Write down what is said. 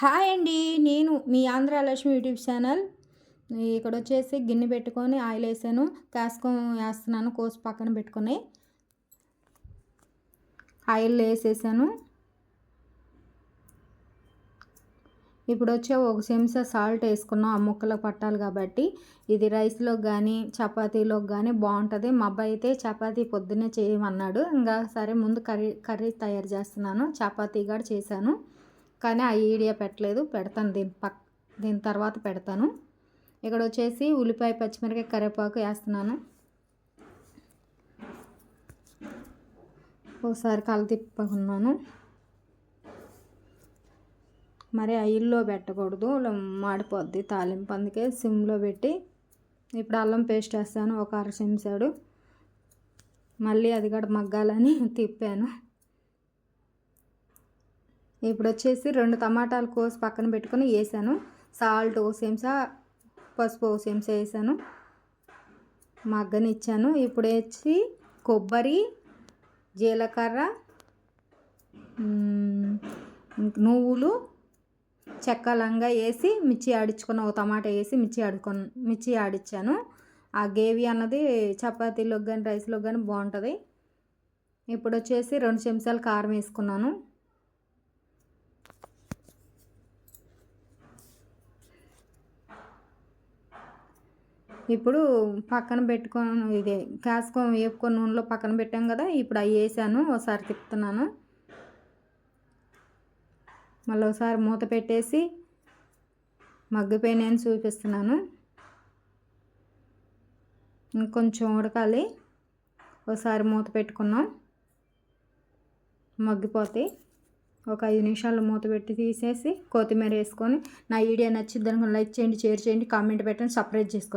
Hi అండి నేను మీ ఆంధ్రలక్ష్మి YouTube channel. ఇక్కడ వచ్చేసి గిన్నె పెట్టుకొని ఆయిల్ వేసాను కాసుకొని వేస్తున్నాను కోసి పక్కన పెట్టుకొని. ఆయిల్ వేసేసాను. ఇప్పుడు వచ్చే ఒక చెంచా సాల్ట్ వేసుకున్నాం ఆ ముక్కలకు పట్టాలి కాబట్టి. ఇది రైస్లోకి కానీ చపాతీలోకి కానీ బాగుంటుంది. మా అబ్బాయి అయితే చపాతీ పొద్దున్నే చేయమన్నాడు. ఇంకా సరే ముందు కర్రీ కర్రీ తయారు చేస్తున్నాను. చపాతీ కూడా చేశాను. కానీ ఆ ఈడియా పెట్టలేదు. పెడతాను దీని పక్ దీని తర్వాత పెడతాను. ఇక్కడ వచ్చేసి ఉల్లిపాయ పచ్చిమిరకాయ కరివేపాకు వేస్తున్నాను. ఒకసారి కల తిప్పుకున్నాను. మరి ఆయిల్లో పెట్టకూడదు. మాడిపోద్ది తాలింపు. అందుకే సిమ్లో పెట్టి ఇప్పుడు అల్లం పేస్ట్ వేస్తాను. ఒక అర చెంచాడు మళ్ళీ అది కూడా మగ్గాలని తిప్పాను. ఇప్పుడు వచ్చేసి రెండు టమాటాలు కోసి పక్కన పెట్టుకొని వేసాను. సాల్ట్ ఓ చెంచా పసుపు ఓ చెంచా వేసాను. మగ్గనిచ్చాను. ఇప్పుడు వచ్చి కొబ్బరి జీలకర్ర నువ్వులు చెక్క లంగా వేసి మిర్చి ఆడించుకున్న ఒక టమాటా వేసి మిర్చి ఆడుకొని మిర్చి ఆడిచ్చాను. ఆ గేవి అన్నది చపాతీలోకి కానీ రైస్లోకి కానీ బాగుంటుంది. ఇప్పుడు వచ్చేసి రెండు చెంచాలు కారం వేసుకున్నాను. ఇప్పుడు పక్కన పెట్టుకొని ఇది కాసుకొని వేపుకొని నూనెలో పక్కన పెట్టాం కదా ఇప్పుడు అవి వేసాను ఒకసారి తిప్పుతున్నాను. మళ్ళీ ఒకసారి మూత పెట్టేసి మగ్గిపోయినాయని చూపిస్తున్నాను. ఇంకొంచెం ఉడకాలి ఒకసారి మూత పెట్టుకున్నాం. మగ్గిపోతాయి ఒక ఐదు నిమిషాలు మూత పెట్టి తీసేసి కొత్తిమీర వేసుకొని నా వీడియో నచ్చిద్దని లైక్ చేయండి షేర్ చేయండి కామెంట్ పెట్టండి సపరేట్ చేసుకోండి.